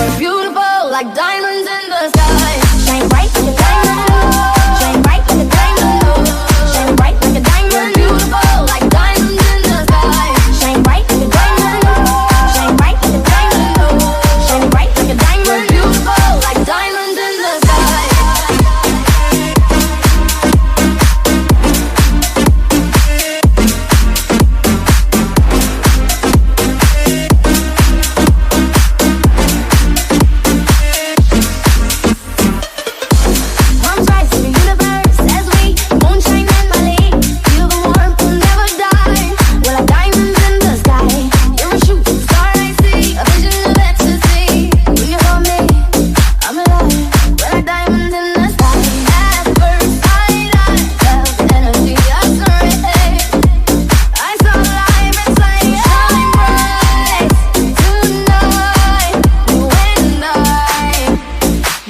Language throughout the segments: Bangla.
We're beautiful like diamonds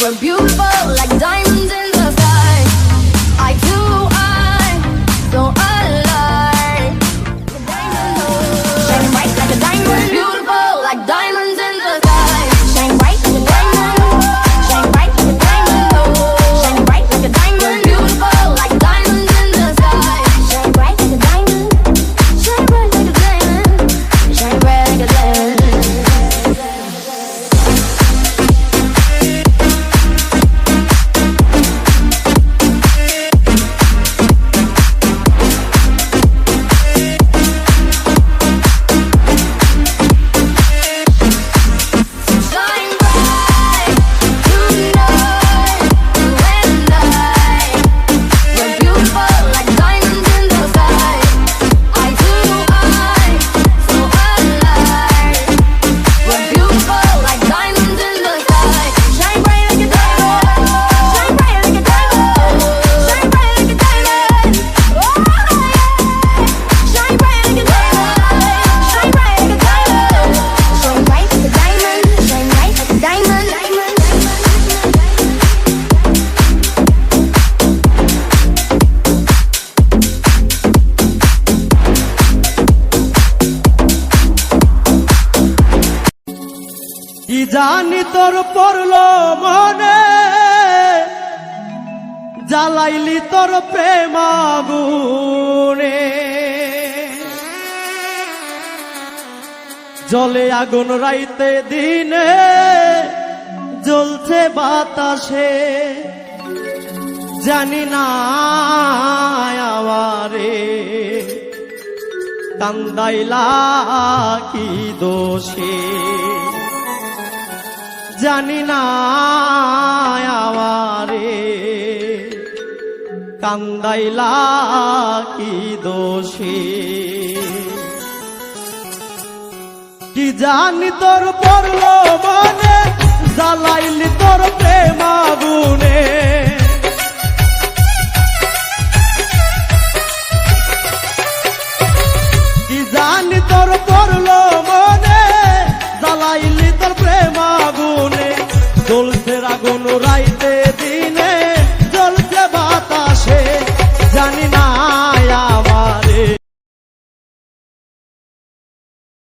rebuke. জানি তোর পড়ল মনে, জ্বালাইলি তোর প্রেমাগুনে জলে আগুন রাইতে দিনে জ্বলছে বাতাসে, জানি না রে কান্দাইলা কি দোষী। জানি না আমারে। কান্দাইলা কি দোষী? কি জানি তোর পড়ল